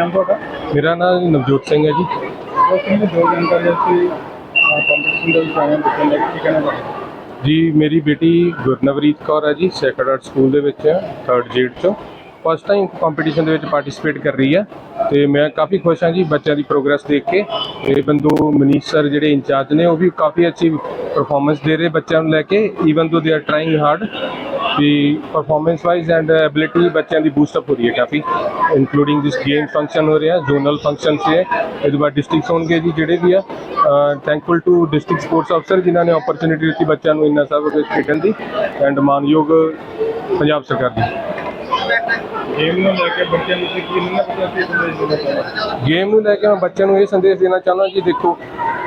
ਨਾਮ ਤੁਹਾਡਾ? ਮੇਰਾ ਨਾਮ ਨਵਜੋਤ ਸਿੰਘ ਹੈ ਜੀ। ਉਸ ਨੇ ਦੋ ਜਾਣਕਾਰੀ ਅਸੀਂ ਕੰਪੀਟੀਸ਼ਨ ਦੇ ਵਿੱਚ ਆਏ ਬੱਚਿਆਂ ਦਾ ਕੀ ਕਹਿਣਾ ਚਾਹੁੰਦੇ ਜੀ ਮੇਰੀ ਬੇਟੀ ਗੁਰਨਵਰੀਤ ਕੌਰ ਹੈ ਜੀ ਸੈਕਰਡ ਹਾਰਟ ਸਕੂਲ ਦੇ ਵਿੱਚ ਹੈ 3rd ਜੀਟ ਚੋਂ। ਫਸਟ ਟਾਈਮ ਕੰਪੀਟੀਸ਼ਨ ਦੇ ਵਿੱਚ ਪਾਰਟਿਸਿਪੇਟ ਕਰ ਰਹੀ ਹੈ ਤੇ ਮੈਂ ਕਾਫੀ ਖੁਸ਼ ਹਾਂ ਜੀ ਬੱਚਿਆਂ ਦੀ ਪ੍ਰੋਗਰੈਸ ਦੇਖ ਕੇ। ਤੇ ਬੰਦੂ ਮਨੀਸ਼ ਸਰ ਜਿਹੜੇ ਇੰਚਾਰਜ ਨੇ ਉਹ ਵੀ ਕਾਫੀ ਅੱਛੀ ਪਰਫਾਰਮੈਂਸ ਦੇ ਰਹੇ ਬੱਚਿਆਂ ਨੂੰ ਲੈ ਕੇ even though they are trying hard we performance wise and ability ਬੱਚਿਆਂ ਦੀ ਬੂਸਟ ਅਪ ਹੋ ਰਹੀ ਹੈ ਕਾਫੀ ਇਨਕਲੂਡਿੰਗ ਦਿਸ ਗੇਮ ਫੰਕਸ਼ਨ ਹੋ ਰਿਹਾ ਜ਼ੋਨਲ ਫੰਕਸ਼ਨ ਸੇ ਇਹਦੇ ਬਾਅਦ ਡਿਸਟ੍ਰਿਕਟਸ ਹੋਣਗੇ ਜੀ ਜਿਹੜੇ ਵੀ ਆ ਥੈਂਕਫੁਲ ਟੂ ਡਿਸਟ੍ਰਿਕਟ ਸਪੋਰਟਸ ਅਫਸਰ ਜਿਨ੍ਹਾਂ ਨੇ ਓਪਰਚੁਨਿਟੀ ਦਿੱਤੀ ਬੱਚਿਆਂ ਨੂੰ ਇੰਨਾ ਸਭ ਕੁਝ ਖੇਡਣ ਦੀ ਐਂਡ ਮਾਨਯੋਗ ਪੰਜਾਬ ਸਰਕਾਰ ਦੀ। ਗੇਮ ਨੂੰ ਲੈ ਕੇ ਬੱਚਿਆਂ ਨੂੰ ਕੀ ਨਾ ਬੱਚਿਆਂ ਨੂੰ ਗੇਮ ਨੂੰ ਲੈ ਕੇ ਮੈਂ ਬੱਚਿਆਂ ਨੂੰ ਇਹ ਸੰਦੇਸ਼ ਦੇਣਾ ਚਾਹੁੰਦਾ ਜੀ ਦੇਖੋ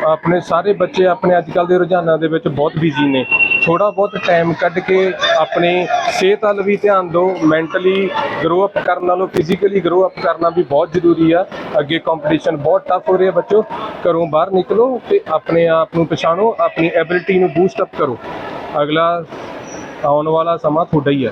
ਆਪਣੇ ਸਾਰੇ ਬੱਚੇ ਆਪਣੇ ਅੱਜ ਕੱਲ ਦੇ ਰੁਝਾਨਾਂ ਦੇ ਵਿੱਚ ਬਹੁਤ ਬਿਜ਼ੀ ਨੇ। ਥੋੜਾ ਬਹੁਤ ਟਾਈਮ ਕੱਢ ਕੇ ਆਪਣੇ ਸਿਹਤ ਵੱਲ ਵੀ ਧਿਆਨ ਦਿਓ ਮੈਂਟਲੀ ਗਰੋ ਅਪ ਕਰਨ ਨਾਲੋਂ ਫਿਜ਼ੀਕਲੀ ਗਰੋ ਅਪ ਕਰਨਾ ਵੀ ਬਹੁਤ ਜ਼ਰੂਰੀ ਆ। ਅੱਗੇ ਕੰਪੀਟੀਸ਼ਨ ਬਹੁਤ ਟਫ ਹੋ ਰਿਹਾ ਬੱਚੋ। ਘਰੋਂ ਬਾਹਰ ਨਿਕਲੋ ਤੇ ਆਪਣੇ ਆਪ ਨੂੰ ਪਛਾਣੋ, ਆਪਣੀ ਐਬਿਲਿਟੀ ਨੂੰ ਬੂਸਟ ਅਪ ਕਰੋ। ਅਗਲਾ ਆਉਣ ਵਾਲਾ ਸਮਾਂ ਤੁਹਾਡਾ ਹੀ ਹੈ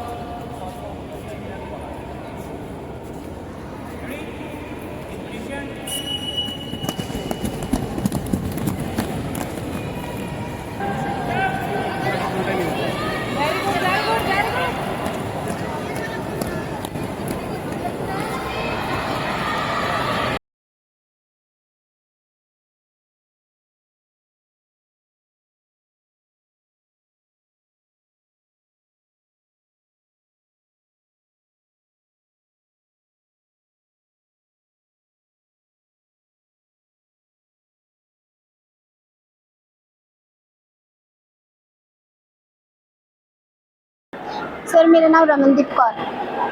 ਸਰ ਮੇਰਾ ਨਾਮ ਰਮਨਦੀਪ ਕੌਰ। ਹੈ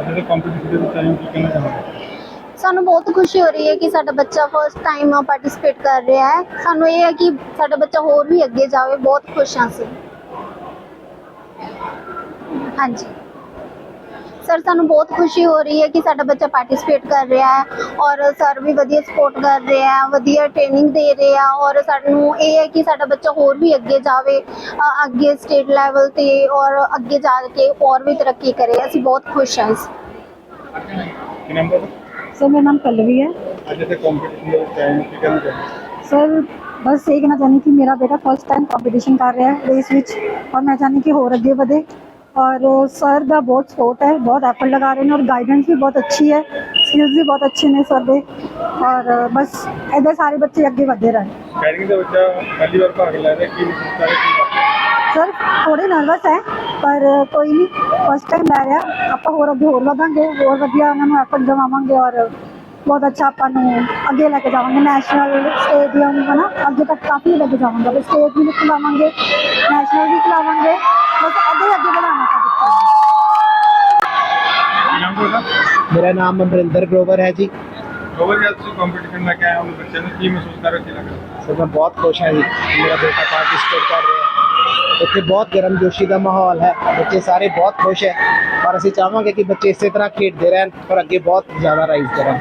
ਅੱਜ ਦੇ ਕੰਪੀਟੀਸ਼ਨ ਦੇ ਵਿੱਚ ਹਾਂ ਕੀ ਕਹਿਣਾ ਚਾਹੁੰਦੇ ਸਾਨੂੰ ਬਹੁਤ ਖੁਸ਼ੀ ਹੋ ਰਹੀ ਹੈ ਕਿ ਸਾਡਾ ਬੱਚਾ ਫਸਟ ਟਾਈਮ ਪਾਰਟਿਸਿਪੇਟ ਕਰ ਰਿਹਾ ਹੈ। ਸਾਨੂੰ ਇਹ ਹੈ ਕਿ ਸਾਡਾ ਬੱਚਾ ਹੋਰ ਵੀ ਅੱਗੇ ਜਾਵੇ। ਬਹੁਤ ਖੁਸ਼ ਹਾਂ ਅਸੀਂ। ਹਾਂਜੀ। ਸਰ ਸਾਨੂੰ ਬਹੁਤ ਖੁਸ਼ੀ ਹੋ ਰਹੀ ਹੈ ਕਿ ਸਾਡਾ ਬੱਚਾ ਪਾਰਟਿਸਿਪੇਟ ਕਰ ਰਿਹਾ ਹੈ ਔਰ ਸਰ ਵੀ ਵਧੀਆ ਸਪੋਰਟ ਕਰ ਰਹੇ ਆ ਵਧੀਆ ਟ੍ਰੇਨਿੰਗ ਦੇ ਰਹੇ ਆ ਔਰ ਸਾਨੂੰ ਇਹ ਹੈ ਕਿ ਸਾਡਾ ਬੱਚਾ ਹੋਰ ਵੀ ਅੱਗੇ ਜਾਵੇ ਅ, ਅੱਗੇ ਸਟੇਟ ਲੈਵਲ ਤੇ ਔਰ ਅੱਗੇ ਜਾ ਕੇ ਹੋਰ ਵੀ ਤਰੱਕੀ ਕਰੇ ਅਸੀਂ ਬਹੁਤ ਖੁਸ਼ ਹਾਂ ਇਸ ਕੀ ਨਾਮ ਤੁਹਾਡਾ सर मेरा नाम पल्लवी है ਅੱਜ ਦੇ ਕੰਪੀਟੀਸ਼ਨ ਦੇ ਵਿੱਚ ਆਏ ਹਾਂ ਕੀ ਕਹਿਣਾ ਚਾਹੁੰਦੇ सर बस ये कहना चाहनी कि मेरा बेटा फर्स्ट टाइम कंपटीशन कर रहा है रेस विच और मैं चाहनी कि होर अगे बढ़े और सर का बहुत सपोर्ट है बहुत एफर्ट लगा रहे हैं और गाइडेंस भी बहुत अच्छी है स्किल्स भी बहुत अच्छे ने सर दे और बस इधर सारे बच्चे अगे वे रहे सर थोड़े नर्वस है पर कोई नहीं फर्स्ट टाइम लै रहा आप होर अगे होर वादा होर वादिया उन्होंने एफर्ट दवावे और ਟਾਈਮ ਲੈ ਰਿਹਾ ਆਪਾਂ ਹੋਰ ਅੱਗੇ ਹੋਰ ਵਧਾਂਗੇ ਹੋਰ ਵਧੀਆ ਉਹਨਾਂ ਨੂੰ ਐਫਰਟ ਦਿਵਾਵਾਂਗੇ ਔਰ ਬਹੁਤ ਅੱਛਾ ਆਪਾਂ ਨੂੰ ਅੱਗੇ ਲੈ ਕੇ ਜਾਵਾਂਗੇ ਨੈਸ਼ਨਲ ਸਟੇਡੀਅਮ ਹਨਾ ਅੱਗੇ ਤੱਕ ਕਾਫੀ ਲੈ ਕੇ ਜਾਵਾਂਗੇ ਆਪਾਂ ਸਟੇਟ ਵੀ ਖਿਲਾਵਾਂਗੇ ਨੈਸ਼ਨਲ ਵੀ ਖਿਲਾਵਾਂਗੇ ਬਸ ਅੱਗੇ ਅੱਗੇ ਵਧਾਉਣਾ ਆਪਾਂ ਬੱਚਿਆਂ ਨੂੰ ਕੀ ਨਾਮ ਤੁਹਾਡਾ ਮੇਰਾ ਨਾਮ ਅਮਰਿੰਦਰ ਗਰੋਵਰ ਹੈ ਜੀ ਗੋਵਰ ਜੀ ਅੱਜ ਬਹੁਤ ਖੁਸ਼ ਹਾਂ ਇੱਥੇ ਬਹੁਤ ਗਰਮਜੋਸ਼ੀ ਦਾ ਮਾਹੌਲ ਹੈ। ਬੱਚੇ ਸਾਰੇ ਬਹੁਤ ਖੁਸ਼ ਹੈ। ਔਰ ਅਸੀਂ ਚਾਹਾਂਗੇ ਕਿ ਬੱਚੇ ਇਸੇ ਤਰ੍ਹਾਂ ਖੇਡਦੇ ਰਹਿਣ ਔਰ ਅੱਗੇ ਬਹੁਤ ਜ਼ਿਆਦਾ ਰਾਈਜ਼ ਕਰਨ।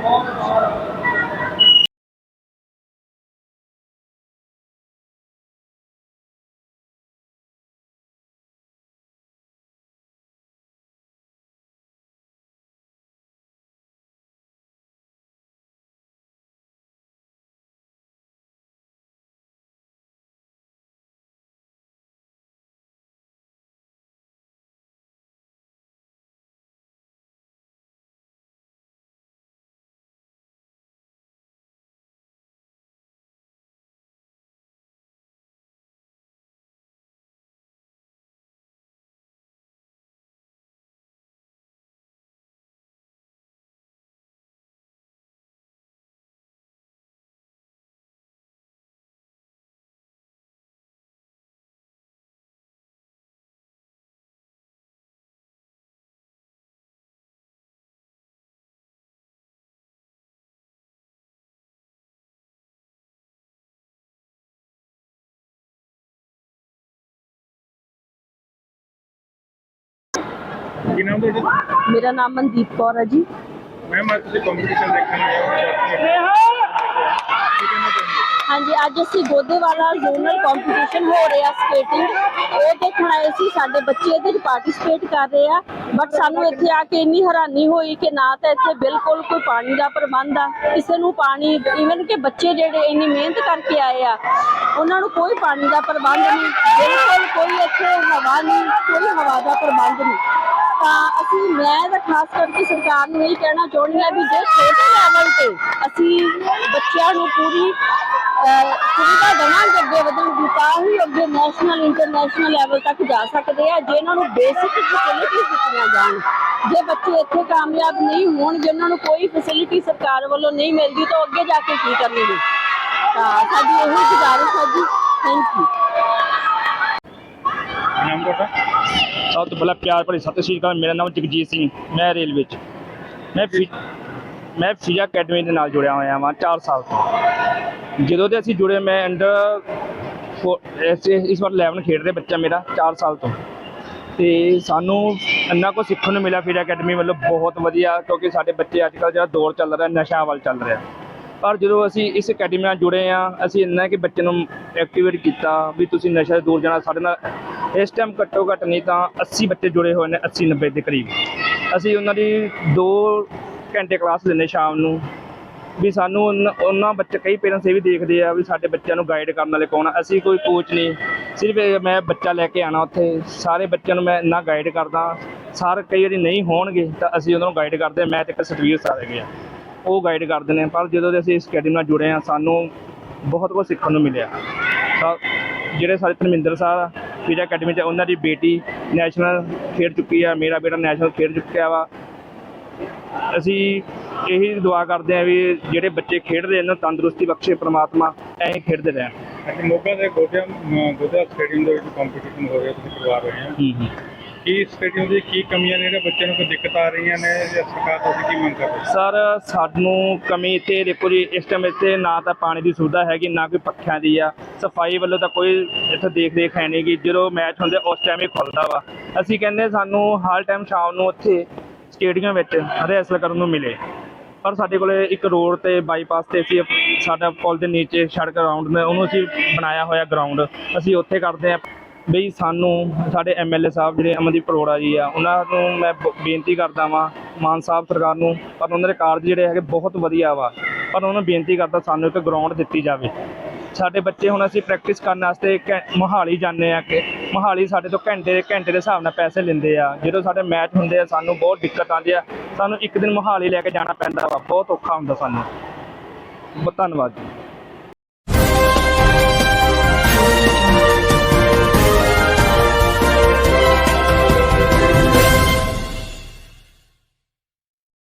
ਕੀ ਨਾਮ ਤੁਹਾਡਾ? ਮੇਰਾ ਨਾਮ ਮਨਦੀਪ ਕੌਰ ਹੈ ਜੀ। ਮੈਮ ਅੱਜ ਤੁਸੀਂ ਕੰਪੀਟੀਸ਼ਨ ਦੇਖਣ ਆਏ ਹੋ। ਕੀ ਹੋ? ਹਾਂਜੀ, ਅੱਜ ਅਸੀਂ ਗੋਦੇਵਾਲਾ ਜ਼ੋਨਲ ਕੰਪੀਟੀਸ਼ਨ ਹੋ ਰਿਹਾ ਸਕੇਟਿੰਗ ਉਹ ਦੇਖਣ ਆਏ ਸੀ, ਸਾਡੇ ਬੱਚੇ ਇਹਦੇ ਵਿੱਚ ਪਾਰਟਿਸਿਪੇਟ ਕਰ ਰਹੇ ਆ। ਬਟ ਸਾਨੂੰ ਇੱਥੇ ਆ ਕੇ ਇੰਨੀ ਹੈਰਾਨੀ ਹੋਈ ਕਿ ਨਾ ਤਾਂ ਇੱਥੇ ਬਿਲਕੁਲ ਕੋਈ ਪਾਣੀ ਦਾ ਪ੍ਰਬੰਧ ਆ, ਕਿਸੇ ਨੂੰ ਪਾਣੀ ਇਵਨ ਕਿ ਬੱਚੇ ਜਿਹੜੇ ਇੰਨੀ ਮਿਹਨਤ ਕਰਕੇ ਆਏ ਆ, ਉਹਨਾਂ ਨੂੰ ਕੋਈ ਪਾਣੀ ਦਾ ਪ੍ਰਬੰਧ ਨਹੀਂ, ਬਿਲਕੁਲ ਕੋਈ ਇੱਥੇ ਹਵਾ ਨਹੀਂ, ਕੋਈ ਹਵਾ ਦਾ ਪ੍ਰਬੰਧ ਨਹੀਂ। ਤਾਂ ਅਸੀਂ, ਮੈਂ ਤਾਂ ਖਾਸ ਕਰਕੇ ਸਰਕਾਰ ਨੂੰ ਇਹ ਕਹਿਣਾ ਚਾਹੁੰਦੀ ਹਾਂ ਵੀ ਜੇ ਛੋਟੇ ਲੈਵਲ ਤੇ ਅਸੀਂ ਬੱਚਿਆਂ ਨੂੰ ਪੂਰੀ ਸੁਵਿਧਾ ਦੇਵਾਂਗੇ ਅੱਗੇ ਵਧਣ ਦੀ ਤਾਂ ਹੀ ਅੱਗੇ ਨੈਸ਼ਨਲ ਇੰਟਰਨੈਸ਼ਨਲ ਲੈਵਲ ਤੱਕ ਜਾ ਸਕਦੇ ਆ ਜੇ ਇਹਨਾਂ ਨੂੰ ਬੇਸਿਕ ਫੈਸਿਲਿਟੀਜ਼ ਦਿੱਤੀਆਂ ਜਾਣ। ਜੇ ਬੱਚੇ ਇੱਥੇ ਕਾਮਯਾਬ ਨਹੀਂ ਹੋਣਗੇ ਉਹਨਾਂ ਨੂੰ ਕੋਈ ਫੈਸਿਲਿਟੀ ਸਰਕਾਰ ਵੱਲੋਂ ਨਹੀਂ ਮਿਲਦੀ ਤਾਂ ਅੱਗੇ ਜਾ ਕੇ ਕੀ ਕਰਨਗੇ? ਤਾਂ ਸਾਡੀ ਇਹੋ ਗੁਜ਼ਾਰਿਸ਼ ਹੈ ਜੀ। ਥੈਂਕ ਯੂ ਨਾਮ ਤੁਹਾਡਾ ਸਭ ਤੋਂ ਪਹਿਲਾਂ ਪਿਆਰ ਭਰੀ ਸਤਿ ਸ਼੍ਰੀ ਅਕਾਲ ਮੇਰਾ ਨਾਮ ਜਗਜੀਤ ਸਿੰਘ ਮੈਂ ਰੇਲਵੇ 'ਚ। ਮੈਂ ਮੈਂ ਫਿਜ਼ਾ ਅਕੈਡਮੀ ਦੇ ਨਾਲ ਜੁੜਿਆ ਹੋਇਆ ਹਾਂ 4 ਸਾਲ ਤੋਂ। ਜਦੋਂ ਦੇ ਅਸੀਂ ਜੁੜੇ, ਮੈਂ ਅੰਡਰ ਇਸ ਇਸ ਵਾਰ 11 ਖੇਡ ਰਿਹਾ ਬੱਚਾ ਮੇਰਾ 4 ਸਾਲ ਤੋਂ। ਤੇ ਸਾਨੂੰ ਇੰਨਾ ਕੁਝ ਸਿੱਖਣ ਨੂੰ ਮਿਲਿਆ, ਫਿਰ ਅਕੈਡਮੀ ਵੱਲੋਂ ਬਹੁਤ ਵਧੀਆ, ਕਿਉਂਕਿ ਸਾਡੇ ਬੱਚੇ ਅੱਜ ਕੱਲ੍ਹ ਜਿਹੜਾ ਦੌਰ ਚੱਲ ਰਿਹਾ ਨਸ਼ਾ ਵੱਲ ਚੱਲ ਰਿਹਾ। ਪਰ ਜਦੋਂ ਅਸੀਂ ਇਸ ਅਕੈਡਮੀ ਨਾਲ ਜੁੜੇ ਆ ਅਸੀਂ ਇੰਨਾ ਕਿ ਬੱਚੇ ਨੂੰ ਐਕਟੀਵੇਟ ਕੀਤਾ ਵੀ ਤੁਸੀਂ ਨਸ਼ਾ ਤੋਂ ਦੂਰ ਜਾਣਾ, ਸਾਡੇ ਨਾਲ ਇਸ ਟਾਈਮ ਘੱਟੋ ਘੱਟ ਨਹੀਂ ਤਾਂ 80 ਬੱਚੇ ਜੁੜੇ ਹੋਏ ਨੇ 80 90 ਦੇ ਕਰੀਬ। ਅਸੀਂ ਉਹਨਾਂ ਦੀ 2 ਘੰਟੇ ਕਲਾਸ ਲੈਂਦੇ ਸ਼ਾਮ ਨੂੰ। ਵੀ ਸਾਨੂੰ ਉਨ- ਉਹਨਾਂ ਬੱਚੇ, ਕਈ ਪੇਰੈਂਟਸ ਇਹ ਵੀ ਦੇਖਦੇ ਆ ਵੀ ਸਾਡੇ ਬੱਚਿਆਂ ਨੂੰ ਗਾਈਡ ਕਰਨ ਵਾਲੇ ਕੌਣ ਆ। ਅਸੀਂ ਕੋਈ ਕੋਚ ਨਹੀਂ, ਸਿਰਫ ਮੈਂ ਬੱਚਾ ਲੈ ਕੇ ਆਣਾ ਉੱਥੇ। ਸਾਰੇ ਬੱਚਿਆਂ ਨੂੰ ਮੈਂ ਇੰਨਾ ਗਾਈਡ ਕਰਦਾ, ਸਾਰੇ ਕਈ ਵਾਰੀ ਨਹੀਂ ਹੋਣਗੇ ਤਾਂ ਅਸੀਂ ਉਹਨਾਂ ਨੂੰ ਗਾਈਡ ਕਰਦੇ ਹਾਂ। ਮੈਂ ਤੇ ਇੱਕ ਸਤਵੀਰ ਸਰ ਹੈਗੇ ਆ। ਉਹ ਗਾਈਡ ਕਰਦੇ ਨੇ, ਪਰ ਜਦੋਂ ਦੇ ਅਸੀਂ ਇਸ ਅਕੈਡਮੀ ਨਾਲ ਜੁੜੇ ਆ, ਸਾਨੂੰ ਬਹੁਤ ਕੁਝ ਸਿੱਖਣ ਨੂੰ ਮਿਲਿਆ। ਜਿਹੜੇ ਸਾਡੇ ਧਰਮਿੰਦਰ ਸਾਹਿਬ ਫਿਜ਼ਾ ਅਕੈਡਮੀ 'ਚ ਉਹਨਾਂ ਦੀ ਬੇਟੀ ਨੈਸ਼ਨਲ ਖੇਡ ਚੁੱਕੀ ਆ, ਮੇਰਾ ਬੇਟਾ ਨੈਸ਼ਨਲ ਖੇਡ ਚੁੱਕਿਆ ਵਾ। ਅਸੀਂ ਇਹੀ ਦੁਆ ਕਰਦੇ ਆ ਵੀ ਜਿਹੜੇ ਬੱਚੇ ਖੇਡਦੇ ਇਹਨਾਂ ਨੂੰ ਤੰਦਰੁਸਤੀ ਬਖਸ਼ੇ ਪ੍ਰਮਾਤਮਾ ਐਂ ਖੇਡਦੇ ਰਹਿਣ। ਅੱਜ ਮੋਗਾ ਦੇ ਗੋਦਿਆ ਗੋਦਿਆ ਸਟੇਡੀਅਮ ਦੇ ਵਿੱਚ ਕੰਪੀਟੀਸ਼ਨ ਹੋ ਰਿਹਾ ਤੁਸੀਂ ਕਰਵਾ ਰਹੇ ਹੋ। ਕੀ ਸਟੇਡੀਅਮ ਦੀ ਕੀ ਕਮੀਆਂ ਨੇ ਜਿਹੜੇ ਬੱਚਿਆਂ ਨੂੰ ਕੋਈ ਦਿੱਕਤ ਆ ਰਹੀਆਂ ਨੇ ਜਾਂ ਸਰਕਾਰ ਤੋਂ ਕੀ ਮੰਗ ਕਰਦੇ? ਹੋ? ਸਰ ਸਾਨੂੰ ਕਮੀ ਇੱਥੇ ਦੇਖੋ ਜੀ ਇਸ ਟਾਈਮ ਇੱਥੇ ਨਾ ਤਾਂ ਪਾਣੀ ਦੀ ਸੁਵਿਧਾ ਹੈਗੀ ਨਾ ਕੋਈ ਪੱਖਿਆਂ ਦੀ ਆ। ਸਫ਼ਾਈ ਵੱਲੋਂ ਤਾਂ ਕੋਈ ਇੱਥੇ ਦੇਖ ਦੇਖ ਹੈ ਨਹੀਂ ਗੀ ਜਦੋਂ ਮੈਚ ਹੁੰਦੇ ਉਸ ਟਾਈਮ ਹੀ ਖੁੱਲਦਾ ਵਾ। ਅਸੀਂ ਕਹਿੰਦੇ ਸਾਨੂੰ ਹਰ ਟਾਈਮ ਸ਼ਾਮ ਨੂੰ ਉੱਥੇ ਸਟੇਡੀਅਮ ਵਿੱਚ ਰਿਹਰਸਲ ਕਰਨ ਨੂੰ ਮਿਲੇ। ਪਰ ਸਾਡੇ ਕੋਲੇ ਇੱਕ ਰੋਡ ਤੇ ਬਾਈਪਾਸ ਤੇ ਅਸੀਂ ਸਾਡਾ ਪੁਲ ਦੇ ਨੀਚੇ ਸੜਕ ਗਰਾਊਂਡ ਨੇ, ਉਹਨੂੰ ਅਸੀਂ ਬਣਾਇਆ ਹੋਇਆ ਗਰਾਊਂਡ ਅਸੀਂ ਉੱਥੇ ਕਰਦੇ ਹਾਂ। ਬਈ ਸਾਨੂੰ ਸਾਡੇ ਐਮਐਲਏ ਸਾਹਿਬ ਜਿਹੜੇ ਅਮਨਦੀਪ ਅਰੋੜਾ ਜੀ ਆ, ਉਹਨਾਂ ਨੂੰ ਮੈਂ ਬ- ਬੇਨਤੀ ਕਰਦਾ ਵਾਂ, ਮਾਨ ਸਾਹਿਬ ਸਰਕਾਰ ਨੂੰ, ਪਰ ਉਹਨਾਂ ਦੇ ਕਾਰਜ ਜਿਹੜੇ ਹੈਗੇ ਬਹੁਤ ਵਧੀਆ ਵਾ। ਪਰ ਉਹਨਾਂ ਨੂੰ ਬੇਨਤੀ ਕਰਦਾ ਸਾਨੂੰ ਇੱਕ ਗਰਾਊਂਡ ਦਿੱਤੀ ਜਾਵੇ। ਸਾਡੇ ਬੱਚੇ ਹੁਣ ਅਸੀਂ ਪ੍ਰੈਕਟਿਸ ਕਰਨ ਵਾਸਤੇ ਘੈ- ਮੋਹਾਲੀ ਜਾਂਦੇ ਆ ਕਿ, ਮੋਹਾਲੀ ਸਾਡੇ ਤੋਂ ਘੰਟੇ ਦੇ ਘੰਟੇ ਦੇ ਹਿਸਾਬ ਨਾਲ ਪੈਸੇ ਲੈਂਦੇ ਆ। ਜਦੋਂ ਸਾਡੇ ਮੈਚ ਹੁੰਦੇ ਆ, ਸਾਨੂੰ ਬਹੁਤ ਦਿੱਕਤ ਆਉਂਦੀ ਆ। ਸਾਨੂੰ ਇੱਕ ਦਿਨ ਮੋਹਾਲੀ ਲੈ ਕੇ ਜਾਣਾ ਪੈਂਦਾ ਵਾ, ਬਹੁਤ ਔਖਾ ਹੁੰਦਾ ਸਾਨੂੰ। ਬਹੁਤ ਧੰਨਵਾਦ ਜੀ।